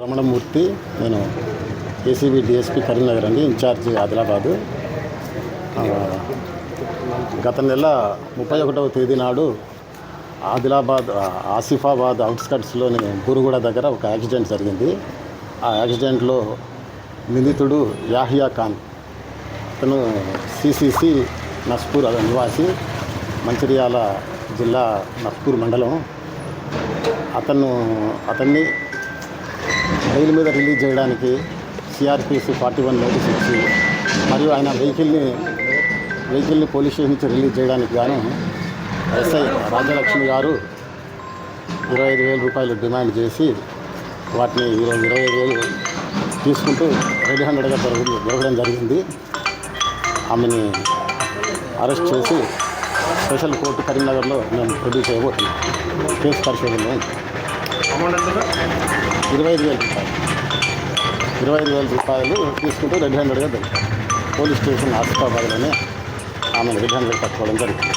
రమణమూర్తి నేను ACB DSP Karimnagar అండి incharge Adilabad. గత నెల ముప్పై ఒకటవ తేదీ నాడు ఆదిలాబాద్ ఆసిఫాబాద్ అవుట్స్కట్స్లోని బురుగుడ దగ్గర ఒక యాక్సిడెంట్ జరిగింది. ఆ యాక్సిడెంట్లో నిందితుడు యాహియా ఖాన్. అతను సిసిసి నస్పూర్ నివాసి మంచిర్యాల జిల్లా నస్పూర్ మండలం. అతను అతన్ని బెయిల్ మీద రిలీజ్ చేయడానికి సిఆర్పిసి ఫార్టీ వన్ నోటీస్ ఇచ్చి మరియు ఆయన వెహికల్ని వెహికల్ని పోలీస్ స్టేషన్ నుంచి రిలీజ్ చేయడానికి గాను ఎస్ఐ రాజలక్ష్మి గారు ఇరవై ఐదు వేల రూపాయలు డిమాండ్ చేసి వాటిని ఈరోజు ఇరవై ఐదు వేలు తీసుకుంటూ రెడ్ హండ్రెడ్గా దొరక దొరకడం జరిగింది. ఆమెని అరెస్ట్ చేసి స్పెషల్ కోర్టు కరీంనగర్లో మేము ప్రొడ్యూస్ చేయబోతున్నాం. కేసు పరిశోధనలో ఇరవై ఐదు వేల రూపాయలు. ఇరవై ఐదు వేల రూపాయలు తీసుకుంటూ రెడ్ హ్యాండెడ్గా దొరికాయి పోలీస్ స్టేషన్ ఆసిఫాబాద్లోనే ఆమెను రెడ్ హ్యాండెడ్ పట్టుకోవడం జరిగింది